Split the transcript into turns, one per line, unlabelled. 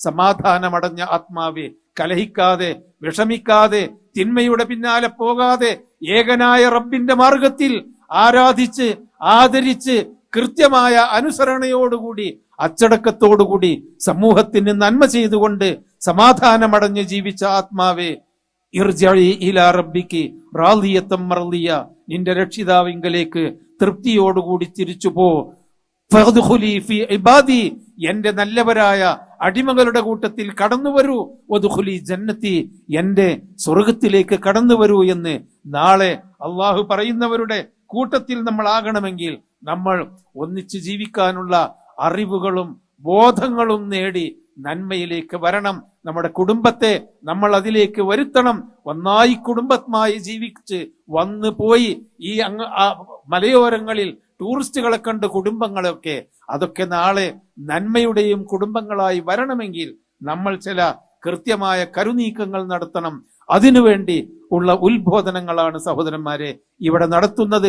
സമാധാനമടഞ്ഞ ആത്മാവെ കലഹിക്കാതെ വിഷമിക്കാതെ തിന്മയുടെ പിന്നാലെ പോകാതെ ഏകനായ റബ്ബിന്റെ മാർഗത്തിൽ ആരാധിച്ച് ആദരിച്ച് കൃത്യമായ അനുസരണയോടുകൂടി അച്ചടക്കത്തോടുകൂടി സമൂഹത്തിന് നന്മ ചെയ്തുകൊണ്ട് സമാധാനമടഞ്ഞ് ജീവിച്ച ആത്മാവെ ഇർജഇ ഇലാ റബ്ബിക്ക് റാദിയത്തം മർദിയ നിന്റെ രക്ഷിതാവിങ്കലേക്ക് തൃപ്തിയോടുകൂടി തിരിച്ചു പോ ഇബാദി എന്റെ നല്ലവരായ അടിമകളുടെ കൂട്ടത്തിൽ കടന്നു വരൂ ഒതുഹുലി ജന്നത്തി എന്റെ സ്വർഗത്തിലേക്ക് കടന്നു വരൂ എന്ന് നാളെ അള്ളാഹു പറയുന്നവരുടെ കൂട്ടത്തിൽ നമ്മൾ ആകണമെങ്കിൽ നമ്മൾ ഒന്നിച്ച് ജീവിക്കാനുള്ള അറിവുകളും ബോധങ്ങളും നേടി നന്മയിലേക്ക് വരണം. നമ്മുടെ കുടുംബത്തെ നമ്മൾ അതിലേക്ക് വരുത്തണം. ഒന്നായി കുടുംബമായി ജീവിച്ച് വന്നു പോയി ഈ മലയോരങ്ങളിൽ ടൂറിസ്റ്റുകളെ കണ്ട് കുടുംബങ്ങളൊക്കെ അതൊക്കെ നാളെ നന്മയുടെയും കുടുംബങ്ങളായി വരണമെങ്കിൽ നമ്മൾ ചില കൃത്യമായ കരുനീക്കങ്ങൾ നടത്തണം. അതിനുവേണ്ടി ഉള്ള ഉത്ബോധനങ്ങളാണ് സഹോദരന്മാരെ ഇവിടെ നടത്തുന്നത്.